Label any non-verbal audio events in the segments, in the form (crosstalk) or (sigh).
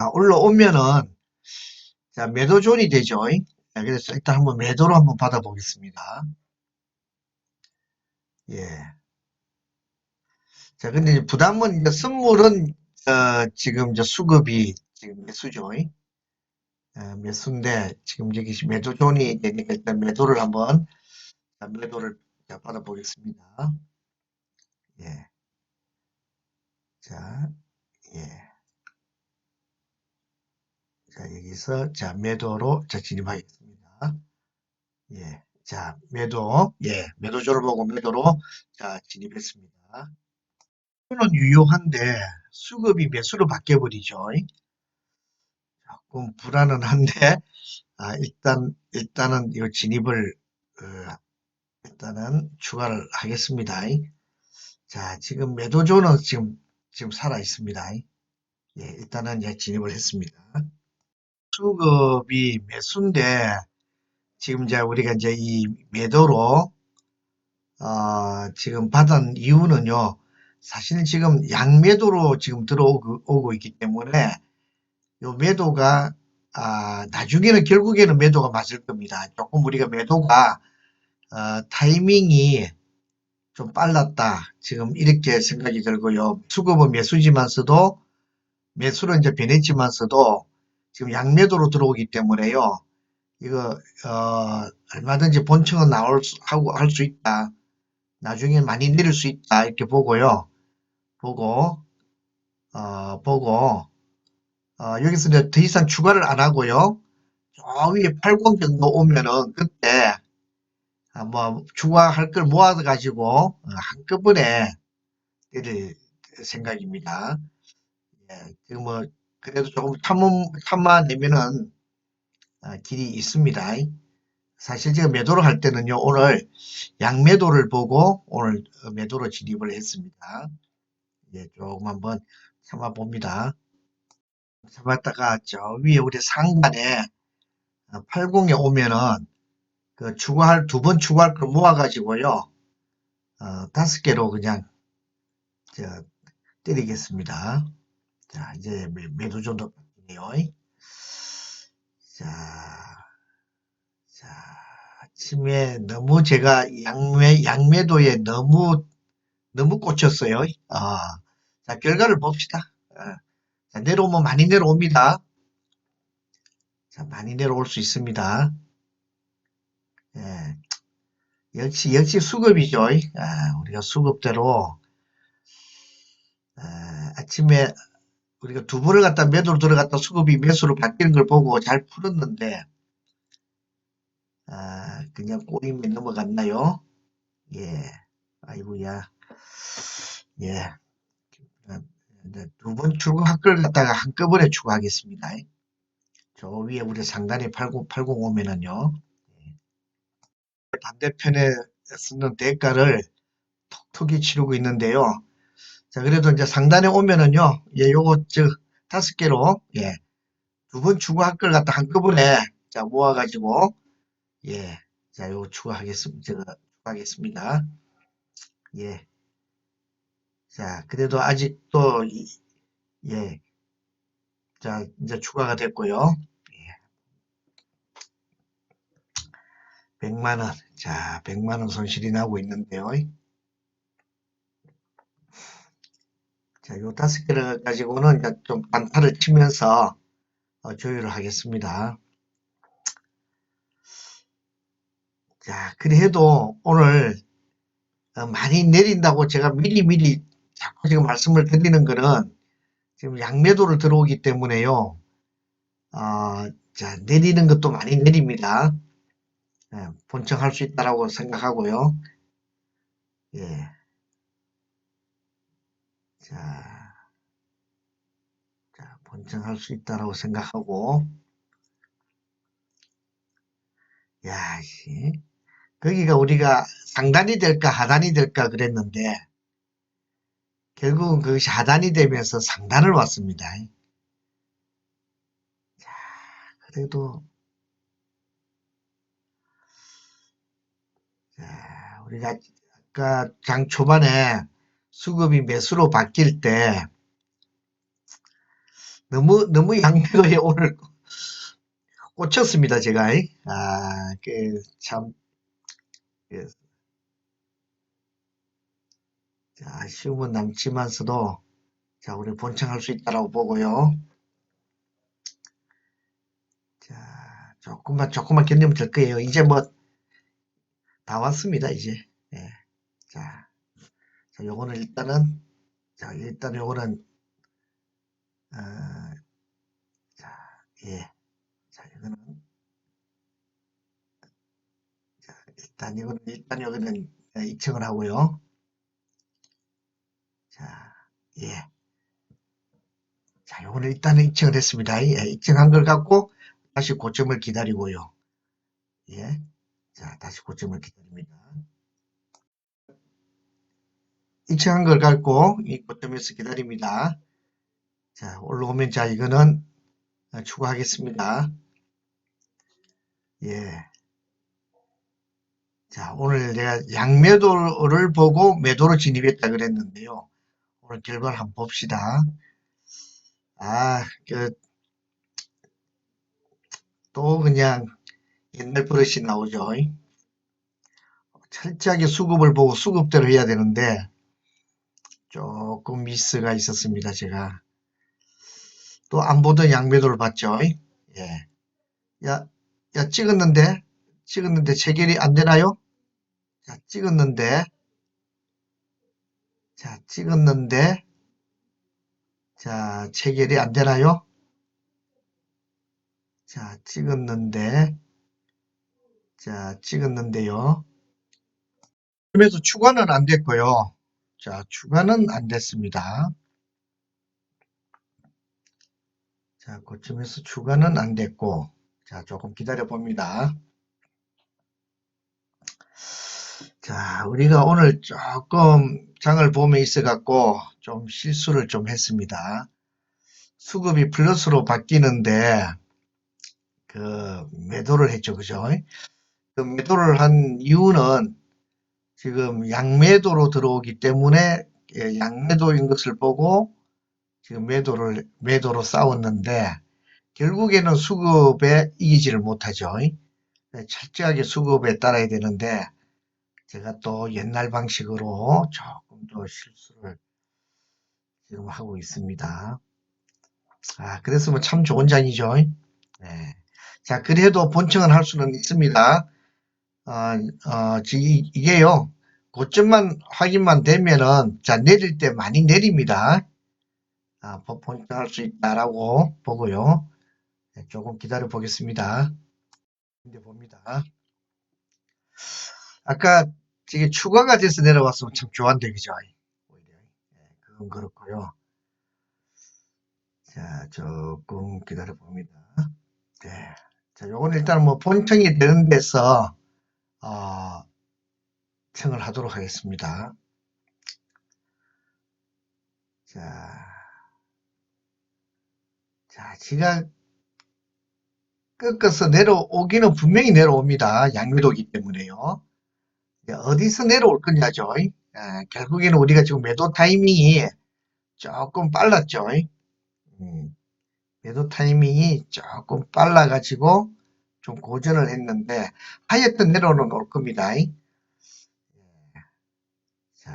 아, 올라오면은 자 매도존이 되죠. 자, 그래서 일단 한번 매도로 한번 받아보겠습니다. 예. 자, 근데 부담은 이제 선물은 어, 지금 이제 수급이 지금 매수죠. 어, 매수인데 지금 여기 매도존이 되니까 일단 매도를 한번 자, 매도를 자, 받아보겠습니다. 예. 자, 예. 자, 여기서, 자, 매도로, 자, 진입하겠습니다. 예. 자, 매도, 예, 매도조를 보고 매도로, 자, 진입했습니다. 수는 유효한데, 수급이 매수로 바뀌어 버리죠. 조금 불안은 한데, 아, 일단, 일단은 이 진입을, 어, 일단은 추가를 하겠습니다. 자, 지금 매도조는 지금, 지금 살아 있습니다. 예, 일단은 예, 진입을 했습니다. 수급이 매수인데, 지금 이제 우리가 이제 이 매도로, 어, 지금 받은 이유는요, 사실 지금 양매도로 지금 들어오고 오고 있기 때문에, 요 매도가, 아, 나중에는 결국에는 매도가 맞을 겁니다. 조금 우리가 매도가, 어, 타이밍이 좀 빨랐다. 지금 이렇게 생각이 들고요. 수급은 매수지만서도, 매수로 이제 변했지만서도, 지금 양매도로 들어오기 때문에요. 이거 어, 얼마든지 본청은 나올 수, 하고 할 수 있다. 나중에 많이 내릴 수 있다. 이렇게 보고요. 보고 어, 보고 어, 여기서 이제 더 이상 추가를 안 하고요. 저 위에 80 정도 오면은 그때 아, 뭐 추가할 걸 모아 가지고 어, 한꺼번에 내릴 생각입니다. 예, 지금 뭐 그래도 조금 참음, 참아내면은 아, 길이 있습니다. 사실 제가 매도를 할 때는요, 오늘 양매도를 보고 오늘 매도로 진입을 했습니다. 예, 조금 한번 참아봅니다. 참았다가 저 위에 우리 상단에 80에 오면은 그 추가할, 두 번 추가할 걸 모아가지고요, 어, 다섯 개로 그냥, 저, 때리겠습니다. 자, 이제 매- 매도 정도 바뀌네요. 자, 자, 아침에 너무 제가 양매, 양매도에 너무, 너무 꽂혔어요. 아, 자, 결과를 봅시다. 아, 자, 내려오면 많이 내려옵니다. 자, 많이 내려올 수 있습니다. 예. 역시, 역시 수급이죠. 아, 우리가 수급대로, 아, 아침에 우리가 두 번을 갖다 매도로 들어갔다 수급이 매수로 바뀌는 걸 보고 잘 풀었는데, 아, 그냥 꼬임에 넘어갔나요? 예. 아이고야. 예. 두 번 출고할 걸 갖다가 한꺼번에 추가하겠습니다. 저 위에 우리 상단에 80, 80 오면은요. 예. 반대편에 쓰는 대가를 톡톡히 치르고 있는데요. 자, 그래도 이제 상단에 오면은요. 예, 요거, 저, 다섯 개로, 예. 두 번 추가할 걸 갖다 한꺼번에, 자, 모아가지고, 예. 자, 요거 추가하겠습니다. 제가 추가하겠습니다. 예. 자, 그래도 아직도, 이- 예. 자, 이제 추가가 됐고요. 예. 100만원. 자, 100만원 손실이 나고 있는데요. 자, 요 다섯 개를 가지고는 좀 단타를 치면서 어, 조율을 하겠습니다. 자, 그래도 오늘 어, 많이 내린다고 제가 미리 미리 자꾸 지금 말씀을 드리는 거는 지금 양매도를 들어오기 때문에요. 어, 자, 내리는 것도 많이 내립니다. 예, 본청할 수 있다라고 생각하고요. 예. 자, 자, 본청할 수 있다라고 생각하고, 야, 씨. 거기가 우리가 상단이 될까 하단이 될까 그랬는데, 결국은 그것이 하단이 되면서 상단을 왔습니다. 자, 그래도, 자, 우리가 아까 장 초반에 수급이 매수로 바뀔 때, 너무, 너무 양매도에 (laughs) 오늘 꽂혔습니다, 제가. 아, 그, 참, 그, 자, 아쉬움은 남지만서도, 자, 우리 본청할 수 있다라고 보고요. 자, 조금만, 조금만 견디면 될 거예요. 이제 뭐, 다 왔습니다, 이제. 예. 자, 자, 요거는 일단은, 자, 일단 요거는, 어, 자, 예. 자, 이거는, 자, 일단 이거는, 일단 여기는 예, 입청을 하고요. 자, 예. 자, 요거는 일단은 입청을 했습니다. 예, 입청한 걸 갖고 다시 고점을 기다리고요. 예. 자, 다시 고점을 기다립니다. 입청한 걸 갖고 이 고점에서 기다립니다. 자, 올라오면 자, 이거는 어, 추가하겠습니다. 예. 자, 오늘 내가 양매도를 보고 매도로 진입했다 그랬는데요. 오늘 결과를 한번 봅시다. 아, 그, 또 그냥 옛날 버릇이 나오죠. 철저하게 수급을 보고 수급대로 해야 되는데, 조금 미스가 있었습니다, 제가. 또 안 보던 양매도를 봤죠. 예. 야, 야, 찍었는데, 찍었는데 체결이 안 되나요? 자, 찍었는데, 자, 찍었는데, 자, 체결이 안 되나요? 자, 찍었는데, 자, 찍었는데요. 그래서 추가는 안 됐고요. 자, 추가는 안 됐습니다. 자, 그쯤에서 추가는 안 됐고, 자, 조금 기다려 봅니다. 자, 우리가 오늘 조금 장을 보며 있어 갖고 좀 실수를 좀 했습니다. 수급이 플러스로 바뀌는데, 그, 매도를 했죠. 그죠? 그 매도를 한 이유는 지금 양매도로 들어오기 때문에 예, 양매도인 것을 보고 지금 매도를, 매도로 싸웠는데, 결국에는 수급에 이기지를 못하죠. 네, 철저하게 수급에 따라야 되는데, 제가 또 옛날 방식으로 조금 더 실수를 지금 하고 있습니다. 아, 그랬으면 참 좋은 장이죠. 네. 자, 그래도 본청은 할 수는 있습니다. 어, 어, 지- 이게요, 고점만 확인만 되면은, 자, 내릴 때 많이 내립니다. 아, 본- 본청할 수 있다라고 보고요. 네, 조금 기다려 보겠습니다. 근데 봅니다. 아까 이게 추가가 돼서 내려왔으면 참 그죠? 오히려. 예, 그건 그렇고요. 자, 조금 기다려 봅니다. 네. 자, 요건 일단 뭐 본청이 되는 데서, 어, 청을 하도록 하겠습니다. 자, 자, 지가 꺾어서 내려오기는 분명히 내려옵니다. 양매도기 때문에요. 어디서 내려올 거냐죠. 아, 결국에는 우리가 지금 매도 타이밍이 조금 빨랐죠. 음, 매도 타이밍이 조금 빨라가지고 좀 고전을 했는데 하여튼 내려오는 올 겁니다. 예. 자,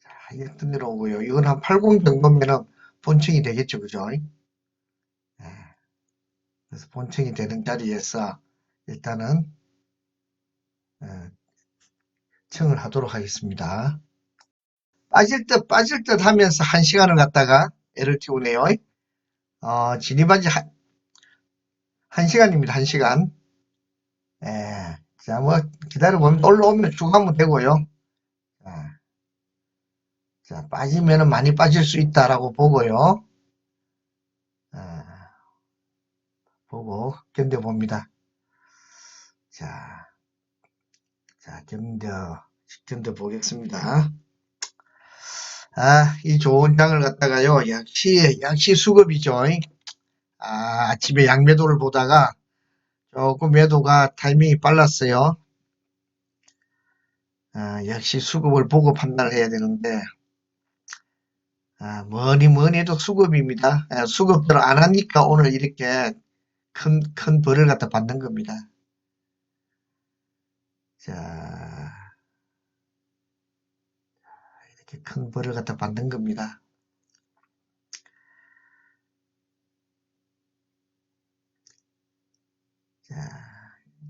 자, 하여튼 내려오고요. 이건 한 80 정도면은 본층이 되겠죠. 그죠? 예. 그래서 본층이 되는 자리에서 일단은 예, 청을 하도록 하겠습니다. 빠질 듯 빠질 듯 하면서 한 시간을 갖다가 애를 띄우네요. 어, 진입한 지 한, 한 시간입니다. 한 시간. 예. 자, 뭐, 기다려보면 올라오면 쭉 하면 되고요. 자, 자, 빠지면은 많이 빠질 수 있다라고 보고요. 아, 보고 견뎌봅니다. 자, 자, 견뎌, 견뎌 보겠습니다. 아, 이 좋은 장을 갖다가요, 역시, 역시 수급이죠. 아, 아침에 양매도를 보다가 조금 매도가 타이밍이 빨랐어요. 아, 역시 수급을 보고 판단을 해야 되는데, 아, 뭐니 뭐니 해도 수급입니다. 아, 수급대로 안 하니까 오늘 이렇게 큰, 큰 벌을 갖다 받는 겁니다. 자, 이렇게 큰 벌을 갖다 받는 겁니다.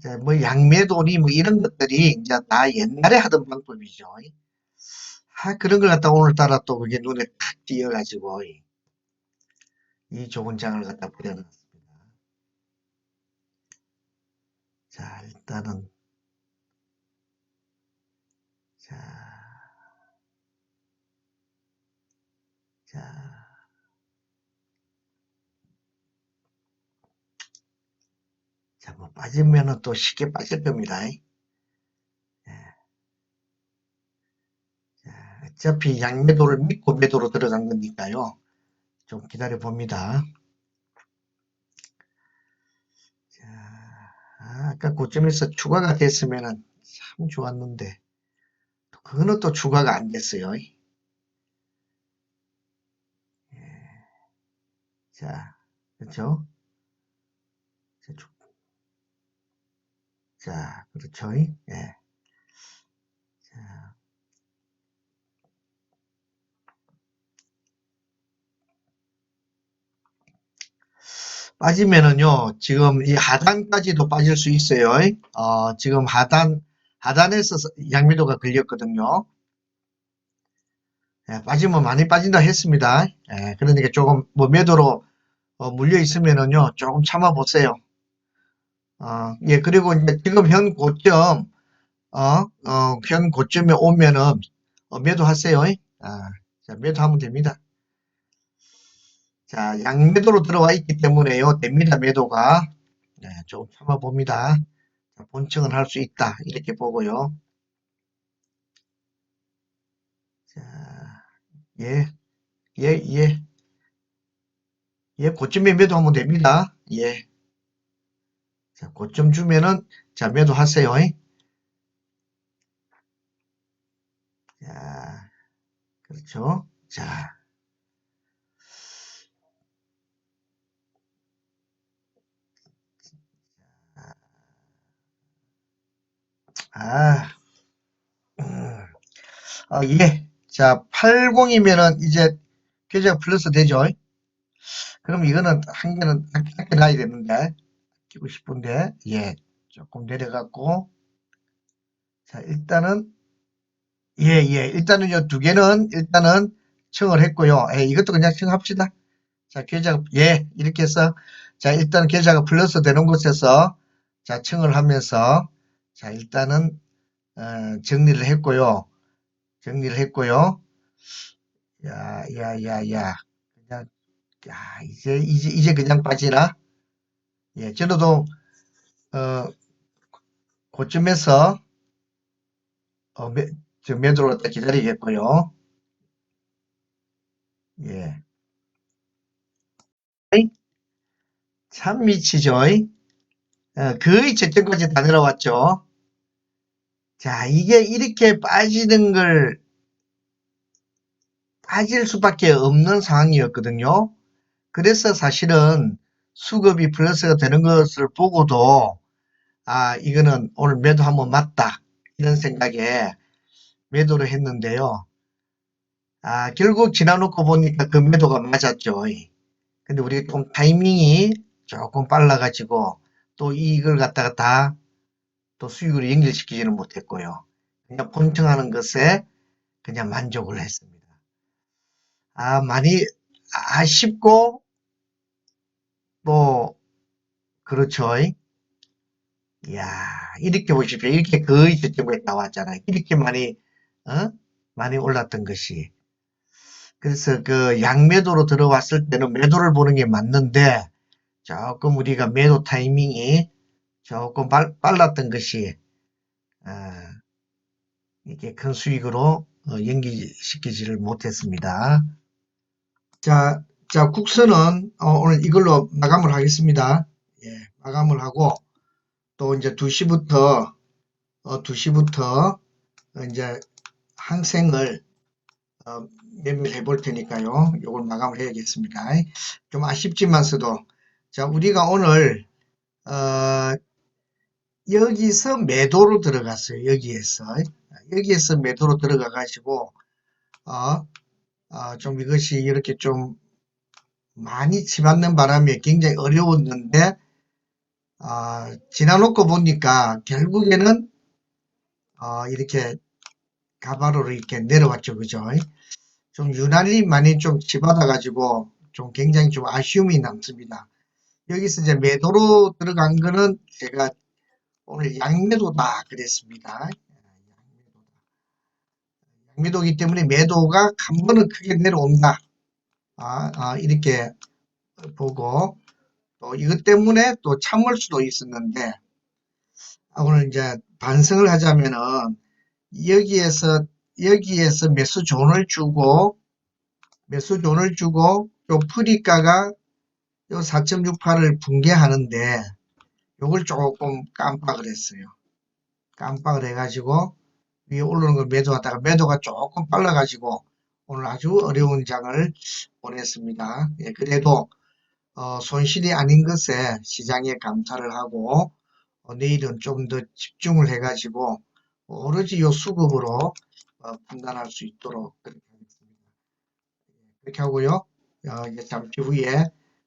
자, 뭐 양매도니 뭐 이런 것들이 이제 다 옛날에 하던 방법이죠. 아, 그런 걸 갖다 오늘따라 또 그게 눈에 탁 띄어가지고 이, 이 좋은 장을 갖다 부려놨습니다. 자, 일단은 자, 자, 뭐 빠지면은 또 쉽게 빠질 겁니다. 예. 자, 어차피 양매도를 믿고 매도로 들어간 거니까요. 좀 기다려 봅니다. 자, 아, 아까 고점에서 추가가 됐으면은 참 좋았는데, 또 그거는 또 추가가 안 됐어요. 예. 자, 그렇죠? 자, 주- 자, 그렇죠? 예. 자, 빠지면은요, 지금 이 하단까지도 빠질 수 있어요. 어, 지금 하단, 하단에서 양미도가 걸렸거든요. 예, 빠지면 많이 빠진다 했습니다. 예, 그러니까 조금 뭐 매도로 어, 물려 있으면은요, 조금 참아 보세요. 어, 예, 그리고 이제 지금 현 고점, 어, 어, 현 고점에 오면은 어, 매도하세요. 아, 자, 매도하면 됩니다. 자, 양매도로 들어와 있기 때문에요. 됩니다, 매도가. 네, 조금 참아봅니다. 자, 본청은 할 수 있다. 이렇게 보고요. 자, 예, 예, 예. 예, 고점에 매도하면 됩니다. 예. 자, 고점 주면은, 자, 매도하세요. 자, 그렇죠. 자, 아, 음, 아, 예. 자, 80이면은 이제 계좌가 플러스 되죠. 그럼 이거는 한 개는 아껴 놔야 되는데, 끼고 싶은데, 예. 조금 내려갔고, 자, 일단은, 예, 예. 일단은 요 두 개는 일단은 청을 했고요. 예, 이것도 그냥 청합시다. 자, 계좌가, 예, 이렇게 해서, 자, 일단 계좌가 플러스 되는 곳에서, 자, 청을 하면서, 자, 일단은, 어, 정리를 했고요. 정리를 했고요. 야, 야, 야, 야. 그냥, 야, 이제, 이제, 이제 그냥 빠지나? 예, 저도, 어, 고점에서, 어, 매, 저 매도를 갖다 기다리겠고요. 예. 참 미치죠. 어, 거의 저점까지 다 내려왔죠. 자, 이게 이렇게 빠지는 걸 빠질 수밖에 없는 상황이었거든요. 그래서 사실은 수급이 플러스가 되는 것을 보고도 아, 이거는 오늘 매도 한번 맞다. 이런 생각에 매도를 했는데요. 아, 결국 지나놓고 보니까 그 매도가 맞았죠. 근데 우리가 좀 타이밍이 조금 빨라가지고 또 이걸 갖다가 다 또 수익으로 연결시키지는 못했고요. 그냥 본청하는 것에 그냥 만족을 했습니다. 아, 많이 아쉽고 또 그렇죠. 이야, 이렇게 보십시오. 이렇게 거의 저쪽에 나왔잖아요. 이렇게 많이 어? 많이 올랐던 것이. 그래서 그 양매도로 들어왔을 때는 매도를 보는 게 맞는데 조금 우리가 매도 타이밍이 조금 빨, 빨랐던 것이 어, 이렇게 큰 수익으로 어, 연기시키지를 못했습니다. 자, 자 국선은 어, 오늘 이걸로 마감을 하겠습니다. 예, 마감을 하고 또 이제 2시부터 어, 2시부터 이제 항생을 어, 매매해 볼 테니까요. 요걸 마감을 해야겠습니다. 좀 아쉽지만서도 자 우리가 오늘 어, 여기서 매도로 들어갔어요. 여기에서 여기에서 매도로 들어가 가지고 어, 어, 좀 이것이 이렇게 좀 많이 치받는 바람에 굉장히 어려웠는데 아, 지나놓고 보니까 결국에는 어, 이렇게 가바로로 이렇게 내려왔죠. 그죠? 좀 유난히 많이 좀 치받아 가지고 좀 굉장히 좀 아쉬움이 남습니다. 여기서 이제 매도로 들어간 거는 제가 오늘 양매도다 그랬습니다. 양매도기 때문에 매도가 한 번은 크게 내려온다. 아, 아, 이렇게 보고 또 이것 때문에 또 참을 수도 있었는데 아, 오늘 이제 반성을 하자면은 여기에서 여기에서 매수 존을 주고 매수 존을 주고 요 프리가가 요 4.68을 붕괴하는데 요걸 조금 깜빡을 했어요. 깜빡을 해가지고 위에 올라오는 걸 매도하다가 매도가 조금 빨라가지고 오늘 아주 어려운 장을 보냈습니다. 예, 그래도 어, 손실이 아닌 것에 시장에 감사를 하고 어, 내일은 좀 더 집중을 해가지고 오로지 요 수급으로 어, 판단할 수 있도록 그렇게 하겠습니다. 예, 그렇게 하고요. 어, 이제 잠시 후에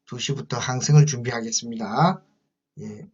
2시부터 항승을 준비하겠습니다. 예.